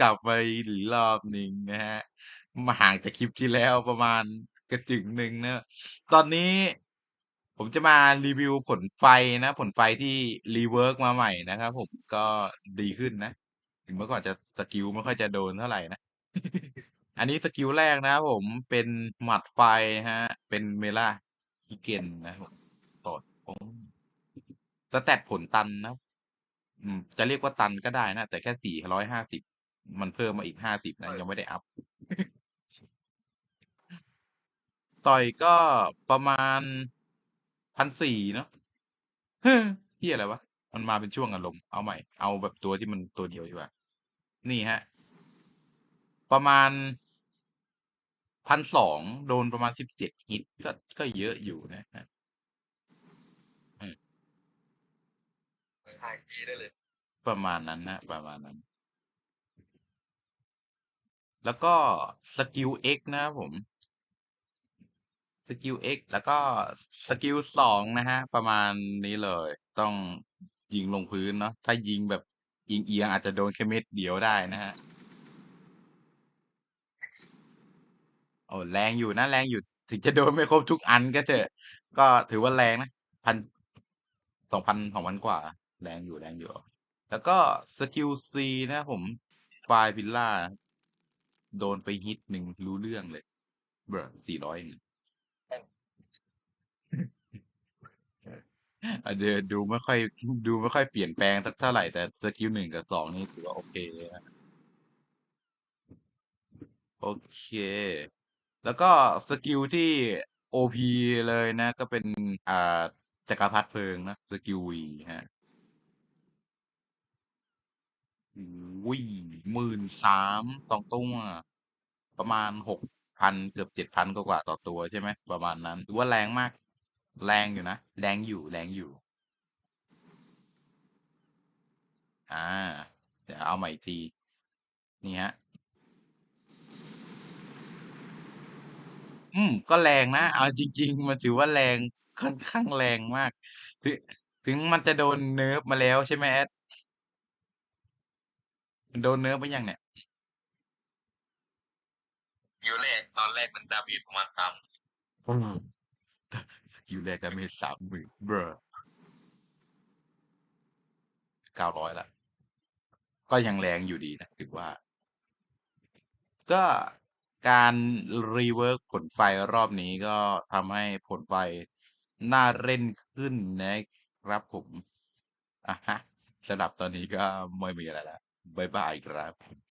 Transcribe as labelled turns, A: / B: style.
A: กลับมาอีกรอบหนึ่งนะฮะ มาห่างจากคลิปที่แล้วประมาณกระจึงหนึ่งนะ ตอนนี้ผมจะมารีวิวผลไฟนะ ผลไฟที่รีเวิร์กมาใหม่นะครับผมก็ดีขึ้นนะ ถึงเมื่อก่อนจะสกิลไม่ค่อยจะโดนเท่าไหร่นะ อันนี้สกิลแรกนะครับผมเป็นหมัดไฟฮะ เป็นเมล่าฮิเกนนะครับผมต่อผมสแตทผลตันนะ อืม จะเรียกว่าตันก็ได้นะ แต่แค่สี่ร้อยห้าสิบมันเพิ่มมาอีกห้าสิบนะยังไม่ได้อัพ ต่อยก็ประมาณพันสี่เนาะเฮ้อเฮียอะไรวะ มันมาเป็นช่วงอารมณ์เอาใหม่ เอาแบบตัวที่มันตัวเดียวดีกว่า นี่ฮะ ประมาณพันสองโดนประมาณสิบเจ็ดฮิตก็ก็เยอะอยู่นะฮะ อืม
B: ถ่ายทีได้เลย
A: ประมาณนั้นนะ ประมาณนั้น แล้วก็สกิล X นะครับผมสกิล X แล้วก็สกิลสองนะฮะ ประมาณนี้เลย ต้องยิงลงพื้นเนาะถ้ายิงแบบเอียงๆอาจจะโดนแค่เม็ดเดียวได้นะฮะโอ้แรงอยู่นะแรงอยู่ ถึงจะโดนไม่ครบทุกอันก็เถอะ ก็ถือว่าแรงนะพันสองพัน2,000กว่า แรงอยู่แรงอยู่ แล้วก็สกิล C นะครับผมไฟล์วิลล่า โดนไปฮิตหนึ่งรู้เรื่องเลย เบ้อ400เองอ่าเดอดูไม่ค่อยดูไม่ค่อยเปลี่ยนแปลงสักเท่าไรแต่สกิล1กับ2นี่ถือว่าโอเคเลยครับโอเค แล้วก็สกิลที่ OP เลยนะ ก็เป็นอ่าจักรพรรดิเพลิงนะ สกิล V ครับโอ้โฮ13,000 2ตัวประมาณ6,000เกือบ7,000กว่าต่อตัวใช่ไหมประมาณนั้นถือว่าแรงมาก แรงอยู่นะแรงอยู่แรงอยู่ อ่า เดี๋ยวเอาใหม่อีกที นี่ครับอืม ก็แรงนะ เอาจริง ๆ มันถือว่าแรงค่อนข้างแรงมาก ถึงถึงมันจะโดนเนิร์ฟมาแล้วใช่ไหมแอด? มันโดนเนิร์ฟไปยังเนี่ย?
B: สกิลแรกตอนแรกมันดาเมจประมาณ30,000
A: อืมสกิลแรกดาเมจ30,000เบ้อ900แล้วก็ยังแรงอยู่ดีนะถือว่า ก็การรีเวิร์กผลไฟรอบนี้ก็ทำให้ผลไฟน่าเล่นขึ้นนะครับผมอะฮะสำหรับตอนนี้ก็ไม่มีอะไรแล้ว Bye-bye, Grab.